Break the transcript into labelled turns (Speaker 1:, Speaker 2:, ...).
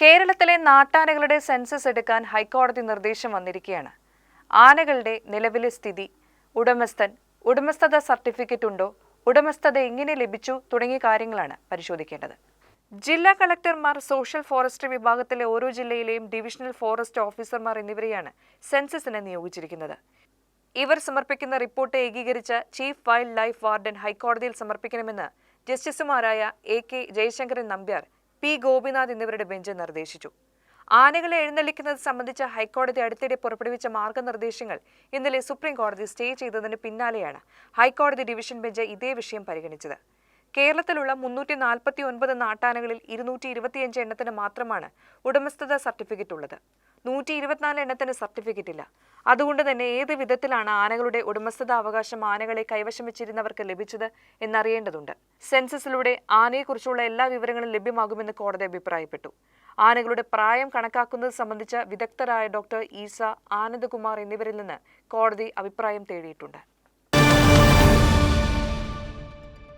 Speaker 1: കേരളത്തിലെ നാട്ടാനകളുടെ സെൻസസ് എടുക്കാൻ ഹൈക്കോടതി നിർദ്ദേശം വന്നിരിക്കുകയാണ്. ആനകളുടെ നിലവിലെ സ്ഥിതി ഉടമസ്ഥൻ ഉടമസ്ഥത സർട്ടിഫിക്കറ്റ് ഉണ്ടോ ഉടമസ്ഥത എങ്ങനെ ലഭിച്ചു തുടങ്ങിയ കാര്യങ്ങളാണ് പരിശോധിക്കേണ്ടത്. ജില്ലാ കളക്ടർമാർ സോഷ്യൽ ഫോറസ്റ്റ് വിഭാഗത്തിലെ ഓരോ ജില്ലയിലെയും ഡിവിഷണൽ ഫോറസ്റ്റ് ഓഫീസർമാർ എന്നിവരെയാണ് സെൻസസിനെ നിയോഗിച്ചിരിക്കുന്നത്. ഇവർ സമർപ്പിക്കുന്ന റിപ്പോർട്ട് ഏകീകരിച്ച് ചീഫ് വൈൽഡ് ലൈഫ് വാർഡൻ ഹൈക്കോടതിയിൽ സമർപ്പിക്കണമെന്ന് ജസ്റ്റിസുമാരായ A K Jayasankaran Nambiar P Gopinath എന്നിവരുടെ ബെഞ്ച് നിർദ്ദേശിച്ചു. ആനകളെ എഴുന്നള്ളിക്കുന്നത് സംബന്ധിച്ച ഹൈക്കോടതി അടുത്തിടെ പുറപ്പെടുവിച്ച മാർഗനിർദ്ദേശങ്ങൾ ഇന്നലെ സുപ്രീം കോടതി സ്റ്റേ ചെയ്തതിന് പിന്നാലെയാണ് ഹൈക്കോടതി ഡിവിഷൻ ബെഞ്ച് ഇതേ വിഷയം പരിഗണിച്ചത്. കേരളത്തിലുള്ള മുന്നൂറ്റി നാൽപ്പത്തി ഒൻപത് നാട്ടാനകളിൽ ഇരുന്നൂറ്റി ഇരുപത്തിയഞ്ച് എണ്ണത്തിന് മാത്രമാണ് ഉടമസ്ഥത സർട്ടിഫിക്കറ്റ് ഉള്ളത്. നൂറ്റി ഇരുപത്തിനാല് എണ്ണത്തിന് സർട്ടിഫിക്കറ്റ് ഇല്ല. അതുകൊണ്ട് തന്നെ ഏത് വിധത്തിലാണ് ആനകളുടെ ഉടമസ്ഥതാവകാശം ആനകളെ കൈവശം വെച്ചിരുന്നവർക്ക് ലഭിച്ചത് എന്നറിയേണ്ടതുണ്ട്. സെൻസസിലൂടെ ആനയെക്കുറിച്ചുള്ള എല്ലാ വിവരങ്ങളും ലഭ്യമാകുമെന്ന് കോടതി അഭിപ്രായപ്പെട്ടു. ആനകളുടെ പ്രായം കണക്കാക്കുന്നത് സംബന്ധിച്ച വിദഗ്ധരായ ഡോക്ടർ ഈസ ആനന്ദകുമാർ എന്നിവരിൽ നിന്ന് കോടതി അഭിപ്രായം തേടിയിട്ടുണ്ട്.